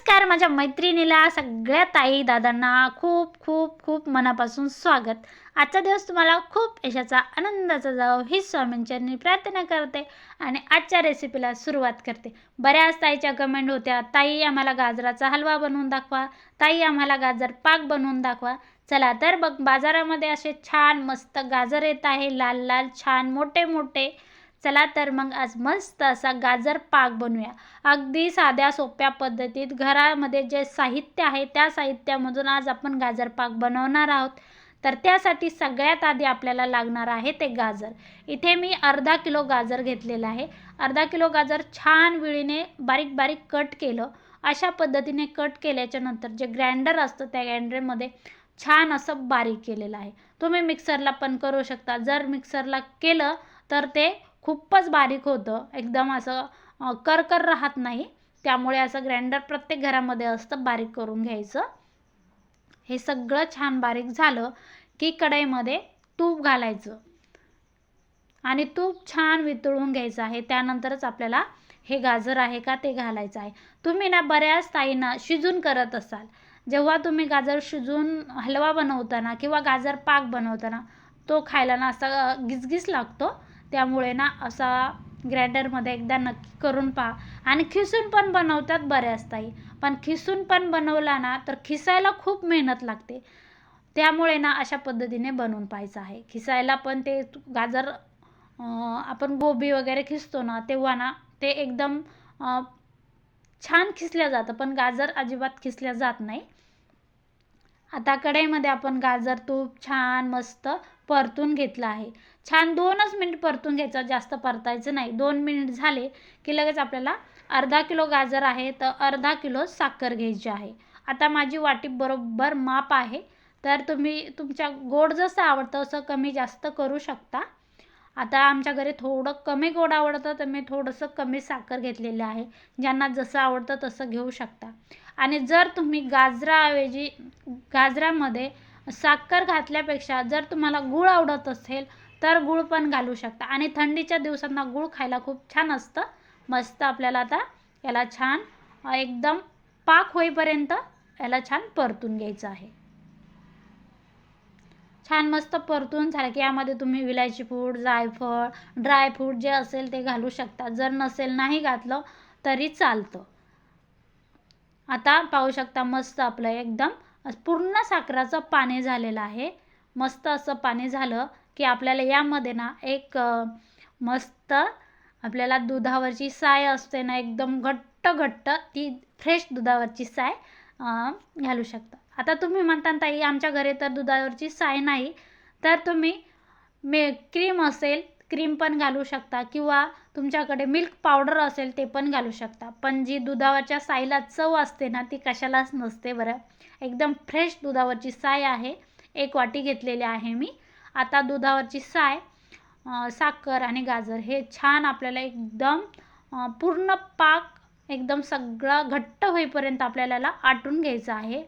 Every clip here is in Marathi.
नमस्कार माझ्या मैत्रिणीला सगळ्या ताई दादांना खूप खूप खूप मनापासून स्वागत. आजचा दिवस तुम्हाला खूप यशाचा आनंदाचा जावं ही स्वामींचरणी प्रार्थना करते आणि आजच्या रेसिपीला सुरुवात करते. बऱ्याच ताईच्या कमेंट होत्या ताई आम्हाला गाजराचा हलवा बनवून दाखवा. ताई आम्हाला गाजर पाक बनवून दाखवा. चला तर बघ बाजारामध्ये असे छान मस्त गाजर येत आहे लाल लाल छान मोठे मोठे चला तर मग आज मस्त असा गाजर पाक बनवूया. अगदी साध्या सोप्या पद्धतीत घरामध्ये जे साहित्य आहे त्या साहित्यामधून आज आपण गाजर पाक बनवणार आहोत. तर त्यासाठी सगळ्यात आधी आपल्याला लागणार आहे ते गाजर. इथे मी अर्धा किलो गाजर घेतलेलं आहे. अर्धा किलो गाजर छान विळीने बारीक बारीक कट केलं. अशा पद्धतीने कट केल्याच्यानंतर जे ग्राइंडर असतं त्या ग्राइंडरमध्ये छान असं बारीक केलेलं आहे. तुम्ही मिक्सरला पण करू शकता. जर मिक्सरला केलं तर ते खूपच बारीक होतं. एकदम असं करकर राहत नाही. त्यामुळे असं ग्राइंडर प्रत्येक घरामध्ये असतं बारीक करून घ्यायचं. हे सगळं छान बारीक झालं की कढईमध्ये तूप घालायचं. आणि तूप छान वितळून घ्यायचं आहे. त्यानंतरच आपल्याला हे गाजर आहे का ते घालायचं आहे. तुम्ही ना बऱ्याच ताईंना शिजून करत असाल. जेव्हा तुम्ही गाजर शिजून हलवा बनवताना किंवा गाजर पाक बनवताना तो खायला ना असा गिसगिस लागतो. त्यामुळे ना असा ग्राइंडरमध्ये एकदा नक्की करून पहा. आणि खिसून पण बनवतात बऱ्याच ताई. पण खिसून पण बनवला ना तर खिसायला खूप मेहनत लागते. त्यामुळे ना अशा पद्धतीने बनवून पाहायचं आहे. खिसायला पण ते गाजर आपण गोबी वगैरे खिसतो ना तेव्हा ना ते एकदम छान खिसल्या जातं. पण गाजर अजिबात खिसल्या जात नाही. आता कढईमध्ये आपण गाजर तूप छान मस्त परतून घेतलं आहे. छान दोनच मिनिट परतून घ्यायचं जास्त परतायचं नाही. दोन मिनिट झाले की लगेच आपल्याला अर्धा किलो गाजर आहे तर अर्धा किलो साखर घ्यायची आहे. आता माझी वाटी बरोबर माप आहे तर तुम्ही तुमच्या गोड जसं आवडतं असं कमी जास्त करू शकता. आता आमच्या घरी थोडं कमी गोड आवडतं तर मी थोडंसं कमी साखर घेतलेलं आहे. ज्यांना जसं आवडतं तसं घेऊ शकता. आणि जर तुम्ही गाजराऐवजी गाजरामध्ये साखर घातल्यापेक्षा जर तुम्हाला गूळ आवडत असेल तर गूळ पण घालू शकता. आणि थंडीच्या दिवसांना गूळ खायला खूप छान असतं. मस्त आपल्याला आता याला छान एकदम पाक होईपर्यंत याला छान परतून घ्यायचं आहे. छान मस्त परतून झालं की यामध्ये तुम्ही विलायची फूड जायफळ ड्रायफ्रूट जे असेल ते घालू शकता. जर नसेल नाही घातलं तरी चालतं. आता पाहू शकता मस्त आपलं एकदम पूर्ण साखराचं पाणी झालेलं आहे. मस्त असं पाणी झालं की आपल्याला यामध्ये ना एक मस्त आपल्याला दुधावरची साय असते ना एकदम घट्ट घट्ट ती फ्रेश दुधावरची साय घालू शकता. आता तुम्ही म्हणता ताई आमच्या घरी तर दुधावरची साय नाही तर तुम्ही मे क्रीम असेल क्रीम पण घालू शकता किंवा तुमच्याकडे मिल्क पावडर असेल ते पण घालू शकता. पण जी दुधावरच्या साईला चव असते ना ती कशालाच नसते बरं. एकदम फ्रेश दुधावरची साय आहे. एक वाटी घेतलेली आहे मी. आता दुधावरची साय साखर आणि गाजर हे छान आपल्याला एकदम पूर्ण पाक एकदम सगळं घट्ट होईपर्यंत आपल्याला आटून घ्यायचं आहे.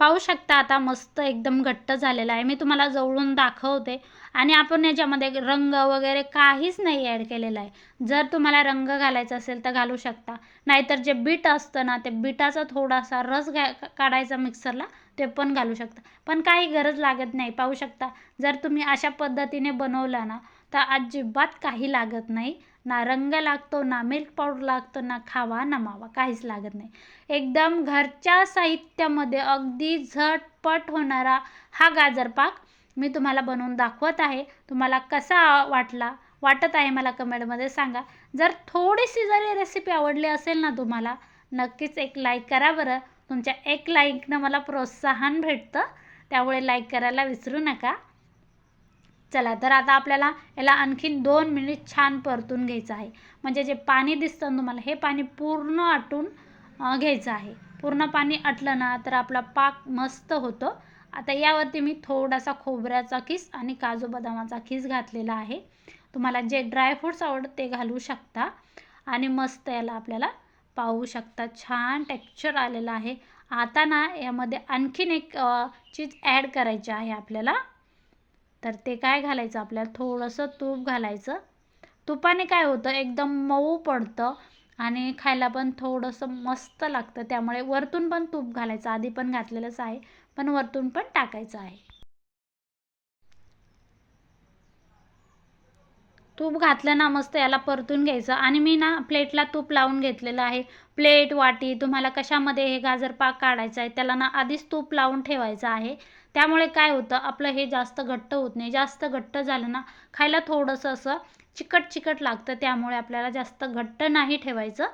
पाहू शकता आता मस्त एकदम घट्ट झालेला आहे. मी तुम्हाला जवळून दाखवते. आणि आपण याच्यामध्ये रंग वगैरे काहीच नाही ॲड केलेलं आहे. जर तुम्हाला रंग घालायचा असेल तर घालू शकता. नाहीतर जे बीट असतं ना ते बिटाचा थोडासा रस घ्या काढायचा मिक्सरला ते पण घालू शकता. पण काही गरज लागत नाही. पाहू शकता जर तुम्ही अशा पद्धतीने बनवला ना तर अजिबात काही लागत नाही. ना रंग लागतो ना मिल्क पावडर लागतो ना खावा ना मावा काहीच लागत नाही. एकदम घरच्या साहित्यामध्ये अगदी झटपट होणारा हा गाजर पाक मी तुम्हाला बनवून दाखवत आहे. तुम्हाला कसा वाटला वाटत आहे मला कमेंटमध्ये सांगा. जर थोडीशी जरी रेसिपी आवडली असेल ना तुम्हाला नक्कीच एक लाईक करा बरं. तुमच्या एक लाईकनं मला प्रोत्साहन भेटतं. त्यामुळे लाईक करायला विसरू नका. चला तर आता आपल्याला याला आणखीन दोन मिनिट छान परतून घ्यायचं आहे. म्हणजे जे पाणी दिसतं तुम्हाला हे पाणी पूर्ण आटून घ्यायचं आहे. पूर्ण पाणी आटलं ना तर आपला पाक मस्त होतो. आता यावरती मी थोडासा खोबऱ्याचा खीस आणि काजू बदामाचा खीस घातलेला आहे. तुम्हाला जे ड्रायफ्रूट्स आवडत ते घालू शकता. आणि मस्त याला आपल्याला पाहू शकता छान टेक्स्चर आलेलं आहे. आता ना यामध्ये आणखीन एक चीज ॲड करायची आहे आपल्याला. तर ते काय घालायचं आपल्याला? थोडंसं तूप घालायचं. तुपाने काय होतं? एकदम मऊ पडतं आणि खायला पण थोडंसं मस्त लागतं. त्यामुळे वरतून पण तूप घालायचं. आधी पण घातलेलंच आहे पण वरतून पण टाकायचं आहे. तूप घातलं ना मस्त याला परतून घ्यायचं. आणि मी ना प्लेटला तूप लावून घेतलेलं आहे. प्लेट वाटी तुम्हाला कशामध्ये हे गाजर पाक काढायचं आहे त्याला ना आधीच तूप लावून ठेवायचं आहे. त्यामुळे काय होतं आपलं हे जास्त घट्ट होत नाही. जास्त घट्ट झालं ना खायला थोडंसं असं चिकट चिकट लागतं. त्यामुळे आपल्याला जास्त घट्ट नाही ठेवायचं.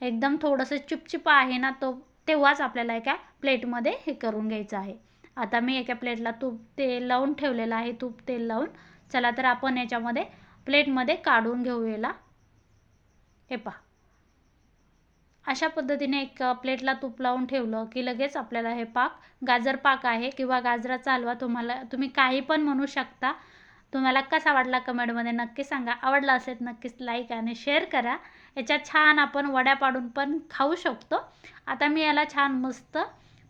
एकदम थोडंसं चिपचिप आहे ना तो तेव्हाच आपल्याला एका प्लेटमध्ये हे करून घ्यायचं आहे. आता मी एका प्लेटला तूप तेल लावून ठेवलेलं आहे तूप तेल लावून. चला तर आपण याच्यामध्ये प्लेटमध्ये काढून घेऊ याला. हे पहा. अशा पद्धतीने एक प्लेटला तूप लावून ठेवलं की लगेच आपल्याला हे पाक गाजर पाक आहे किंवा गाजराचा हलवा तुम्हाला तुम्ही काही पण म्हणू शकता. तुम्हाला कसा वाटला कमेंटमध्ये नक्की सांगा. आवडला असेल नक्कीच लाईक आणि शेअर करा. याच्यात छान आपण वड्या पाडून पण खाऊ शकतो. आता मी याला छान मस्त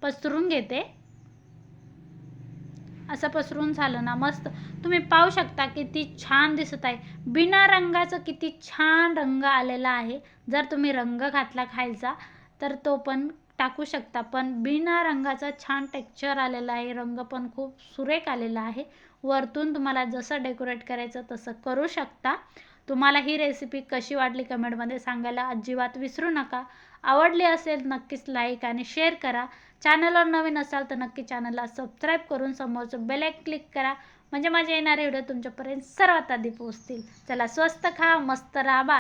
पसरून घेते. असं पसरून झालं ना मस्त. तुम्ही पाहू शकता किती छान दिसत आहे. बिना रंगाचं किती छान रंग आलेला आहे. जर तुम्ही रंग घातला खायचा तर तो पण टाकू शकता. पण बिना रंगाचा छान टेक्स्चर आलेला आहे. रंग पण खूप सुरेख आलेला आहे. वरतून तुम्हाला जसं डेकोरेट करायचं तसं करू शकता. तुम्हाला ही रेसिपी कशी वाटली कमेंटमध्ये सांगायला अजिबात विसरू नका. आवडली असेल नक्कीच लाईक आणि शेअर करा. चॅनलवर नवीन असाल तर नक्की चॅनलला सबस्क्राईब करून समोरचं बेलाईक क्लिक करा. म्हणजे माझे येणारे व्हिडिओ तुमच्यापर्यंत सर्वात आधी पोहोचतील. चला स्वस्त खा मस्त राहा बा